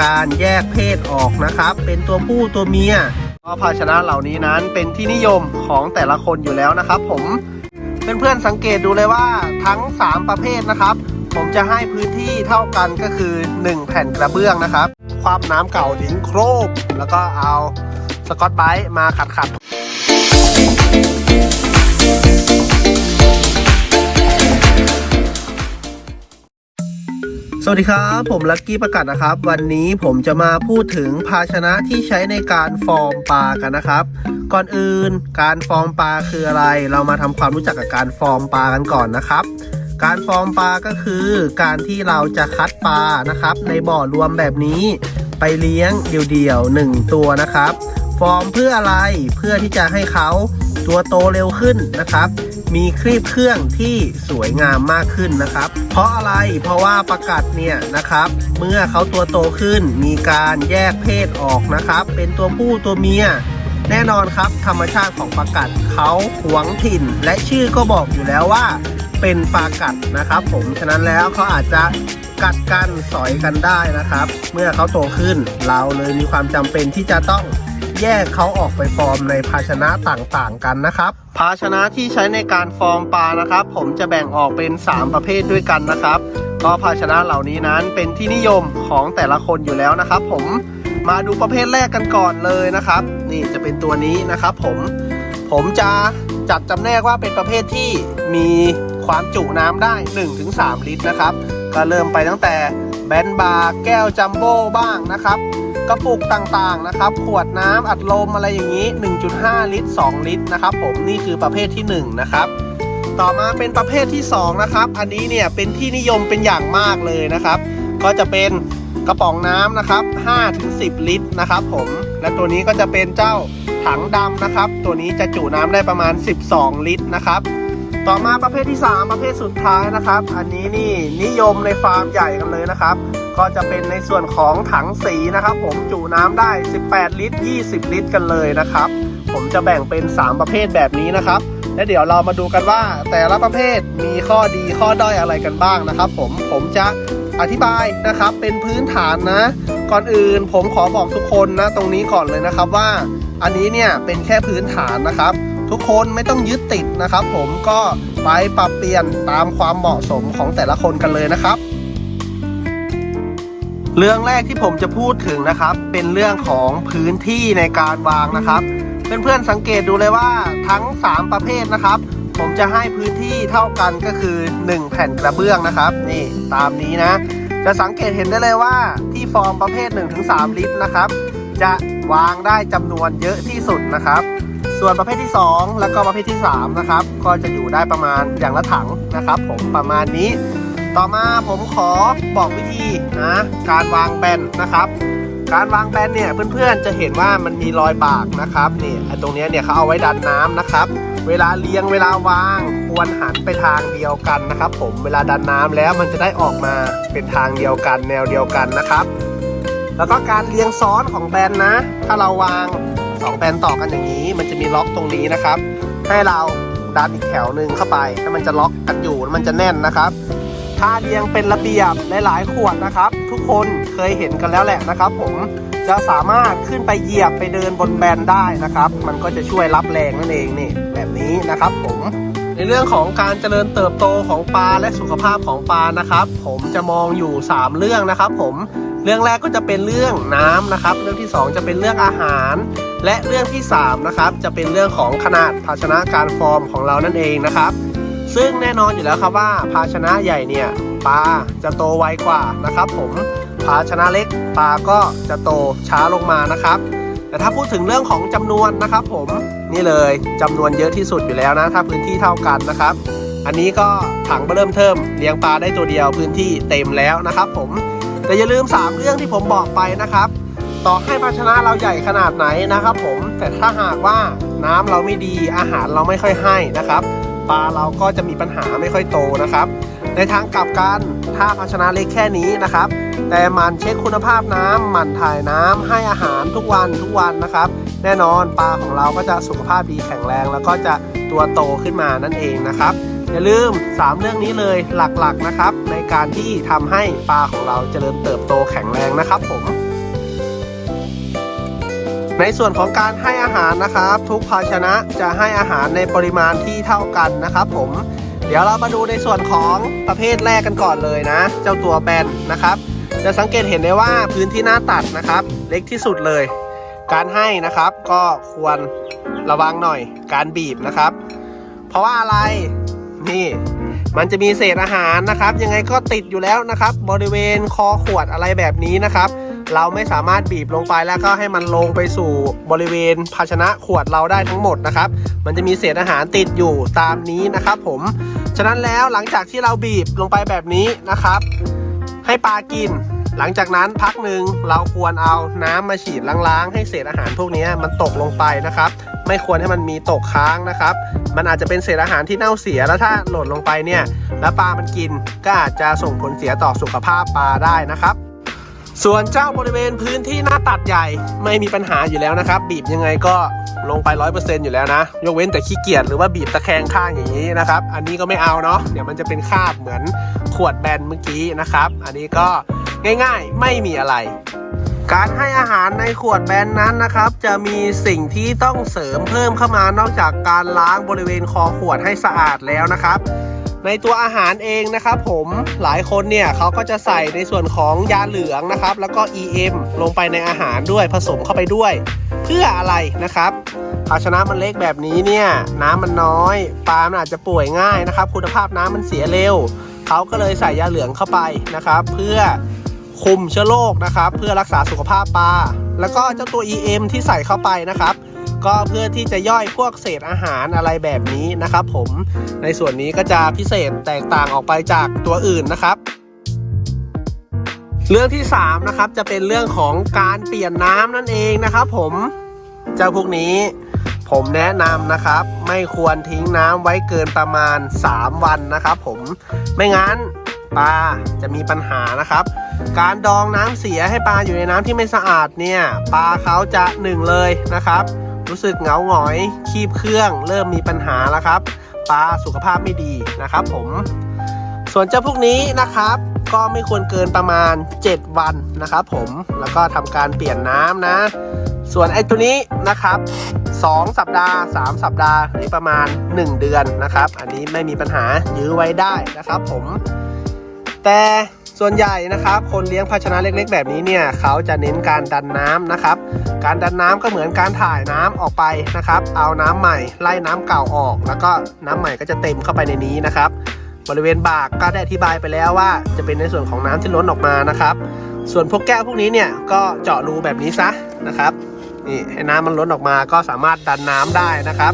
การแยกเพศออกนะครับ เป็นตัวผู้ตัวเมียก็ภาชนะเหล่านี้นั้นเป็นที่นิยมของแต่ละคนอยู่แล้วนะครับ ผมเพื่อนๆสังเกตดูเลยว่าทั้ง 3 ประเภทนะครับ ผมจะให้พื้นที่เท่ากันก็คือ 1 แผ่นกระเบื้องนะครับ ความน้ำเก่าทิ้งโครบแล้วก็เอาสกอตไบรท์มาขัดขัด สวัสดีครับ ผมลักกี้ประกาศนะครับ วันนี้ผมจะมาพูดถึงภาชนะที่ใช้ในการฟอร์มปลากันนะครับ ก่อนอื่นการฟอร์มปลาคืออะไร เรามาทำความรู้จักกับการฟอร์มปลากันก่อนนะครับ การฟอร์มปลาก็คือการที่เราจะคัดปลานะครับ ในบ่อรวมแบบนี้ไปเลี้ยงเดี่ยวๆหนึ่งตัวนะครับ ฟอร์มเพื่ออะไรเพื่อที่จะให้เขาตัวโตเร็วขึ้นนะครับ มีครีบเครื่องที่สวยงามมากขึ้นนะครับ เพราะอะไรเพราะว่าประกัดเนี่ยนะครับ เมื่อเขาตัวโตขึ้นมีการแยกเพศออกนะครับ เป็นตัวผู้ตัวเมียแน่นอนครับ ธรรมชาติของปลากัดเขาหวงถิ่น และชื่อก็บอกอยู่แล้วว่า เป็นปลากัดนะครับ ผมฉะนั้นแล้วเขาอาจจะกัดกันสอยกันได้นะครับ เมื่อเขาโตขึ้นเราเลยมีความจำเป็นที่จะต้อง แยกเขาออกไปฟอร์มในภาชนะต่างๆกันนะครับ ภาชนะที่ใช้ในการฟอร์มปลานะครับ ผมจะแบ่งออกเป็น 3 ประเภทด้วยกันนะครับ ก็ภาชนะเหล่านี้นั้นเป็นที่นิยมของแต่ละคนอยู่แล้วนะครับ ผมมาดูประเภทแรกกันก่อนเลยนะครับ นี่จะเป็นตัวนี้นะครับผมผมจะจัดจำแนกว่าเป็นประเภทที่มีความจุน้ำได้ 1-3 ลิตรนะครับ ก็เริ่มไปตั้งแต่แบนบาร์แก้วจัมโบ้บ้างนะครับ กระปุกต่างๆนะครับ ขวดน้ำอัดลมอะไรอย่างนี้ 1.5 ลิตร 2 ลิตรนะครับผมนี่คือประเภทที่ 1 นะครับ ต่อมาเป็นประเภทที่ 2 นะครับ อันนี้เนี่ยเป็นที่นิยมเป็นอย่างมากเลยนะครับ ก็จะเป็นกระป๋องน้ำนะครับ 5-10 ลิตรนะครับผม และตัวนี้ก็จะเป็นเจ้าถังดำนะครับ ตัวนี้จะจุน้ำได้ประมาณ 12 ลิตรนะครับ ต่อมาประเภทที่ 3 ประเภทสุดท้ายนะครับ อันนี้นี่นิยมในฟาร์มใหญ่กันเลยนะครับ ก็จะเป็นในส่วนของถังสีนะครับ ผมจุน้ำได้ 18 ลิตร 20 ลิตร กันเลยนะครับ ผมจะแบ่งเป็น 3 ประเภทแบบนี้นะครับ และเดี๋ยวเรามาดูกันว่าแต่ละประเภทมีข้อดีข้อด้อยอะไรกันบ้างนะครับ ผมผมจะอธิบายนะครับเป็นพื้นฐานนะ ก่อนอื่นผมขอบอกทุกคนนะตรงนี้ก่อนเลยนะครับว่า อันนี้เนี่ยเป็นแค่พื้นฐานนะครับ ทุกคนไม่ต้องยึดติดนะครับ ผมก็ไปปรับเปลี่ยนตามความเหมาะสมของแต่ละคนกันเลยนะครับ เรื่องแรกที่ผมจะพูดถึงนะครับ เป็นเรื่องของพื้นที่ในการวางนะครับเพื่อนๆสังเกตดูเลยว่าทั้ง 3 ประเภทนะครับ ผมจะให้พื้นที่เท่ากันก็คือ 1 แผ่นกระเบื้องนะครับ นี่ตามนี้นะ จะสังเกตเห็นได้เลยว่าที่ฟอร์มประเภท 1-3 ลิตรนะครับ จะวางได้จำนวนเยอะที่สุดนะครับ ส่วนประเภทที่ 2 แล้วก็ประเภทที่ 3 นะครับ ก็จะอยู่ได้ประมาณอย่างละถังนะครับ ผมประมาณนี้ ต่อมาผมขอบอกวิธีนะการวางแบนนะครับ การวางแบนเนี่ยเพื่อนๆจะเห็นว่ามันมีรอยบากนะครับนี่ตรงนี้เนี่ยเขาเอาไว้ดันน้ำนะครับ เวลาเลี้ยงเวลาวางควรหันไปทางเดียวกันนะครับ ผมเวลาดันน้ำแล้วมันจะได้ออกมาเป็นทางเดียวกันแนวเดียวกันนะครับ แล้วก็การเรียงซ้อนของแบนนะ ถ้าเราวางสองแบนต่อกันอย่างนี้ มันจะมีล็อกตรงนี้นะครับ ให้เราดันอีกแถวหนึ่งเข้าไปให้มันจะล็อกกันอยู่แล้วมันจะแน่นนะครับ ถ้าเรียงเป็นระเบียบหลายๆขวดนะครับ ทุกคนเคยเห็นกันแล้วแหละนะครับ ผมจะสามารถขึ้นไปเหยียบไปเดินบนแบนได้นะครับ มันก็จะช่วยรับแรงนั่นเองนี่แบบนี้นะครับผมในเรื่องของการเจริญเติบโตของปลาและสุขภาพของปลานะครับ ผมจะมองอยู่ 3 เรื่องนะครับ ผมเรื่องแรกก็จะเป็นเรื่องน้ำนะครับ เรื่องที่ 2 จะเป็นเรื่องอาหาร และเรื่องที่3นะครับจะเป็นเรื่องของขนาดภาชนะการฟอร์มของเรานั่นเองนะครับ ซึ่งแน่นอนอยู่แล้วครับว่าภาชนะใหญ่เนี่ยปลาจะโตไวกว่านะครับ ผมภาชนะเล็กปลาก็จะโตช้าลงมานะครับ แต่ถ้าพูดถึงเรื่องของจำนวนนะครับ ผมนี่เลยจำนวนเยอะที่สุดอยู่แล้วนะ ถ้าพื้นที่เท่ากันนะครับ อันนี้ก็ถังเริ่มเทิมเลี้ยงปลาได้ตัวเดียวพื้นที่เต็มแล้วนะครับ ผมแต่อย่าลืม 3 เรื่องที่ผมบอกไปนะครับ ต่อให้ภาชนะเราใหญ่ขนาดไหนนะครับ ผมแต่ถ้าหากว่าน้ำเราไม่ดีอาหารเราไม่ค่อยให้นะครับ ปลาเราก็จะมีปัญหาไม่ค่อยโตนะครับ ในทางกลับกันถ้าภาชนะเล็กแค่นี้นะครับ แต่มันเช็คคุณภาพน้ำมันถ่ายน้ำให้อาหารทุกวันทุกวันนะครับ แน่นอนปลาของเราก็จะสุขภาพดีแข็งแรง แล้วก็จะตัวโตขึ้นมานั่นเองนะครับอย่าลืม 3 เรื่องนี้เลยหลักๆนะครับ ในการที่ทำให้ปลาของเราเจริญเติบโตแข็งแรงนะครับผม ในส่วนของการให้อาหารนะครับ ทุกภาชนะจะให้อาหารในปริมาณที่เท่ากันนะครับ ผม เดี๋ยวเรามาดูในส่วนของประเภทแรกกันก่อนเลยนะ เจ้าตัวแบนนะครับ จะสังเกตเห็นได้ว่าพื้นที่หน้าตัดนะครับ เล็กที่สุดเลย การให้นะครับก็ควรระวังหน่อย การบีบนะครับ เพราะว่าอะไรนี่มันจะมีเศษอาหารนะครับ ยังไงก็ติดอยู่แล้วนะครับ บริเวณคอขวดอะไรแบบนี้นะครับ เราไม่สามารถบีบลงไปแล้วก็ให้มันลงไปสู่บริเวณภาชนะขวดเราได้ทั้งหมดนะครับ มันจะมีเศษอาหารติดอยู่ตามนี้นะครับ ผม ฉะนั้นแล้วหลังจากที่เราบีบลงไปแบบนี้นะครับ ให้ปลากิน หลังจากนั้นพักหนึ่งเราควรเอาน้ำมาฉีดล้างๆ ให้เศษอาหารพวกนี้มันตกลงไปนะครับ ไม่ควรให้มันมีตกค้างนะครับ มันอาจจะเป็นเศษอาหารที่เน่าเสียแล้วถ้าหล่นลงไปเนี่ย แล้วปลามันกินก็อาจจะส่งผลเสียต่อสุขภาพปลาได้นะครับ ส่วนเจ้าบริเวณพื้นที่หน้าตัดใหญ่ไม่มีปัญหาอยู่แล้วนะครับ บีบยังไงก็ลงไปร้อยเปอร์เซ็นต์อยู่แล้วนะ ยกเว้นแต่ขี้เกียจหรือว่าบีบตะแคงข้างอย่างนี้นะครับ อันนี้ก็ไม่เอาเนาะเดี๋ยวมันจะเป็นคาบเหมือนขวดแบนเมื่อกี้นะครับ อันนี้ก็ง่ายๆไม่มีอะไร การให้อาหารในขวดแบนนั้นนะครับ จะมีสิ่งที่ต้องเสริมเพิ่มเข้ามานอกจากการล้างบริเวณคอขวดให้สะอาดแล้วนะครับ ในตัวอาหารเองนะครับผมหลายคนเนี่ยเขาก็จะใส่ในส่วนของยาเหลืองนะครับ แล้วก็ EM ลงไปในอาหารด้วยผสมเข้าไปด้วย เพื่ออะไรนะครับภาชนะมันเล็กแบบนี้เนี่ยน้ำมันน้อยปลามันอาจจะป่วยง่ายนะครับ คุณภาพน้ำมันเสียเร็วเขาก็เลยใส่ยาเหลืองเข้าไปนะครับ เพื่อคุมเชื้อโรคนะครับ เพื่อรักษาสุขภาพปลาแล้วก็เจ้าตัว EM ที่ใส่เข้าไปนะครับ ก็เพื่อที่จะย่อยพวกเศษอาหารอะไรแบบนี้นะครับผมในส่วนนี้ก็จะพิเศษแตกต่างออกไปจากตัวอื่นนะครับเรื่องที่3นะครับจะเป็นเรื่องของการเปลี่ยนน้ำนั่นเองนะครับ ผมเจ้าพวกนี้ ผมแนะนำนะครับ ไม่ควรทิ้งน้ำไว้เกินประมาณ 3 วันนะครับ ผมไม่งั้นปลาจะมีปัญหานะครับ การดองน้ำเสียให้ปลาอยู่ในน้ำที่ไม่สะอาดเนี่ยปลาเขาจะหนึ่งเลยนะครับ รู้สึกเหงาหงอย คีบเครื่อง เริ่มมีปัญหาแล้วครับ ปลาสุขภาพไม่ดีนะครับผม ส่วนเจ้าพวกนี้นะครับ ก็ไม่ควรเกินประมาณ 7 วันนะครับผม แล้วก็ทำการเปลี่ยนน้ำนะ ส่วนไอ้ตัวนี้นะครับ 2 สัปดาห์ 3 สัปดาห์หรือประมาณ 1 เดือนนะครับ อันนี้ไม่มีปัญหายื้อไว้ได้นะครับผม แต่ส่วนใหญ่นะครับ คนเลี้ยงภาชนะเล็กๆ แบบนี้เนี่ยเขาจะเน้นการดันน้ำนะครับ การดันน้ำก็เหมือนการถ่ายน้ำออกไปนะครับ เอาน้ำใหม่ไล่น้ำเก่าออก แล้วก็น้ำใหม่ก็จะเต็มเข้าไปในนี้นะครับ บริเวณบากก็ได้อธิบายไปแล้วว่า จะเป็นในส่วนของน้ำที่ล้นออกมานะครับ ส่วนพวกแก้วพวกนี้เนี่ยก็เจาะรูแบบนี้ซะนะครับนี่ให้น้ำมันล้นออกมาก็สามารถดันน้ำได้นะครับ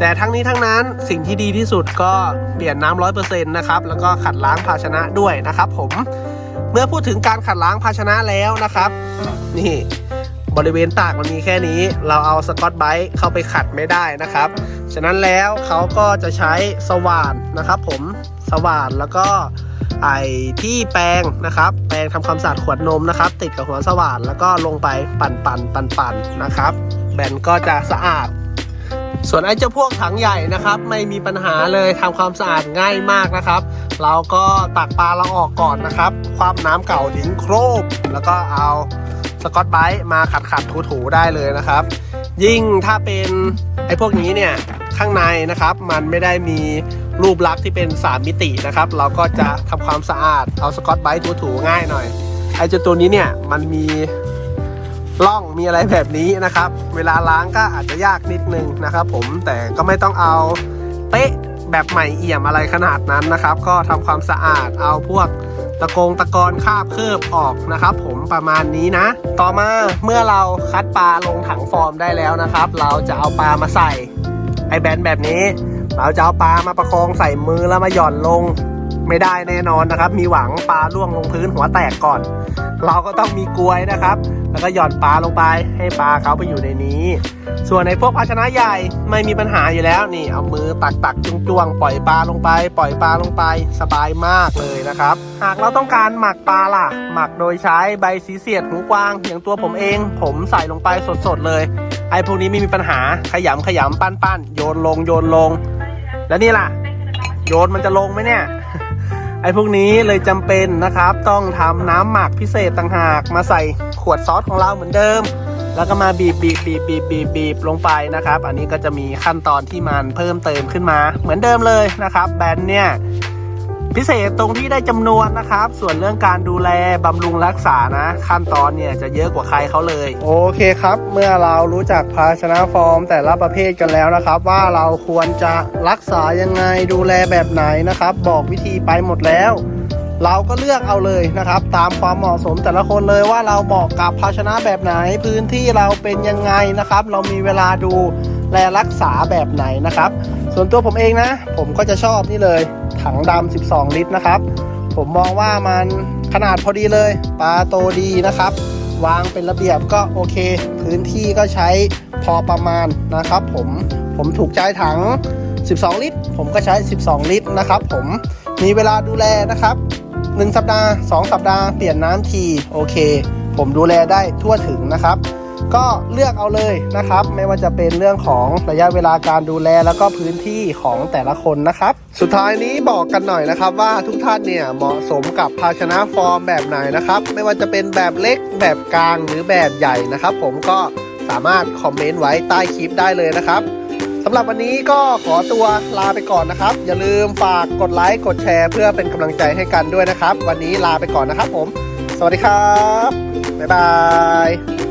แต่ทั้งนี้ทั้งนั้นสิ่งที่ดีที่สุดก็เปลี่ยนน้ำร้อยเปอร์เซ็นต์นะครับแล้วก็ขัดล้างภาชนะด้วยนะครับ ผมเมื่อพูดถึงการขัดล้างภาชนะแล้วนะครับ นี่บริเวณตากมันมีแค่นี้ เราเอาสกอตไบรท์เข้าไปขัดไม่ได้นะครับ ฉะนั้นแล้วเขาก็จะใช้สว่านนะครับ ผมสว่านแล้วก็ไอที่แปรงนะครับ แปรงทำความสะอาดขวดนมนะครับ ติดกับหัวสว่านแล้วก็ลงไปปั่นปั่นปั่นปั่นๆนะครับ แบนก็จะสะอาด ส่วนไอ้เจ้าพวกถังใหญ่นะครับ ไม่มีปัญหาเลยทำความสะอาดง่ายมากนะครับ เราก็ตักปลาเราออกก่อนนะครับคว่ำน้ำเก่าทิ้งโครบแล้วก็เอาสกอตไบรท์มาขัดขัดถูถูๆได้เลยนะครับ ยิ่งถ้าเป็นไอ้พวกนี้เนี่ยข้างในนะครับ มันไม่ได้มีรูปลักษณ์ที่เป็น 3 มิตินะครับ เราก็จะทำความสะอาดเอาสกอตไบรท์ถูถูๆง่ายหน่อยไอ้เจ้าตัวนี้เนี่ยมันมี ล่องมีอะไรแบบนี้นะครับ เวลาล้างก็อาจจะยากนิดนึงนะครับ ผมแต่ก็ไม่ต้องเอาเป๊ะแบบใหม่เอี่ยมอะไรขนาดนั้นนะครับ ก็ทำความสะอาดเอาพวกตะกงตะกอนคาบเคลือบออกนะครับ ผมประมาณนี้นะ ต่อมาเมื่อเราคัดปลาลงถังฟอร์มได้แล้วนะครับ เราจะเอาปลามาใส่ไอแบนแบบนี้ เราจะเอาปลามาประคองใส่มือแล้วมาหย่อนลงไม่ได้แน่นอนนะครับ มีหวังปลาล่วงลงพื้นหัวแตกก่อน เราก็ต้องมีกลวยนะครับ แล้วก็หย่อนปลาลงไปให้ปลาเขาไปอยู่ในนี้ ส่วนในพวกภาชนะใหญ่ไม่มีปัญหาอยู่แล้วนี่เอามือตักตักจุงจวงๆปล่อยปลาลงไป ปล่อยปลาลงไปสบายมากเลยนะครับ หากเราต้องการหมักปลาล่ะ หมักโดยใช้ใบสีเสียดหูกวางอย่างตัวผมเอง ผมใส่ลงไปสดๆเลย ไอ้พวกนี้ไม่มีปัญหาขยำขยำปั้นปั้นโยนลงโยนลง แล้วนี่ล่ะ โยนมันจะลงไหมเนี่ย ไอ้พวกนี้เลยจำเป็นนะครับ ต้องทำน้ำหมักพิเศษต่างหาก มาใส่ขวดซอสของเราเหมือนเดิม แล้วก็มาบีบบีบบีบบีบบีบบีบลงไปนะครับ อันนี้ก็จะมีขั้นตอนที่มันเพิ่มเติมขึ้นมาเหมือนเดิมเลยนะครับ แบรนด์เนี่ย พิเศษตรงที่ได้จำนวนนะครับ ส่วนเรื่องการดูแลบำรุงรักษานะ ขั้นตอนเนี่ยจะเยอะกว่าใครเขาเลย โอเคครับ เมื่อเรารู้จักภาชนะฟอร์มแต่ละประเภทกันแล้วนะครับ ว่าเราควรจะรักษายังไงดูแลแบบไหนนะครับ บอกวิธีไปหมดแล้ว เราก็เลือกเอาเลยนะครับ ตามความเหมาะสมแต่ละคนเลยว่าเราเหมาะกับภาชนะแบบไหนพื้นที่เราเป็นยังไงนะครับ เรามีเวลาดูแลรักษาแบบไหนนะครับ ส่วนตัวผมเองนะ ผมก็จะชอบนี่เลย ถังดำ 12 ลิตรนะครับ ผมมองว่ามันขนาดพอดีเลยปลาโตดีนะครับ วางเป็นระเบียบก็โอเค พื้นที่ก็ใช้พอประมาณนะครับผมผมถูกใจถัง 12 ลิตร ผมก็ใช้ 12 ลิตรนะครับผมมีเวลาดูแลนะครับ 1 สัปดาห์ 2 สัปดาห์เปลี่ยนน้ำทีโอเค ผมดูแลได้ทั่วถึงนะครับ ก็เลือกเอาเลยนะครับ ไม่ว่าจะเป็นเรื่องของระยะเวลาการดูแลแล้วก็พื้นที่ของแต่ละคนนะครับ สุดท้ายนี้บอกกันหน่อยนะครับว่าทุกท่านเนี่ยเหมาะสมกับภาชนะฟอร์มแบบไหนนะครับ ไม่ว่าจะเป็นแบบเล็กแบบกลางหรือแบบใหญ่นะครับ ผมก็สามารถคอมเมนต์ไว้ใต้คลิปได้เลยนะครับสำหรับวันนี้ก็ขอตัวลาไปก่อนนะครับ อย่าลืมฝากกดไลค์กดแชร์ เพื่อเป็นกำลังใจให้กันด้วยนะครับ วันนี้ลาไปก่อนนะครับผม สวัสดีครับ บ๊ายบาย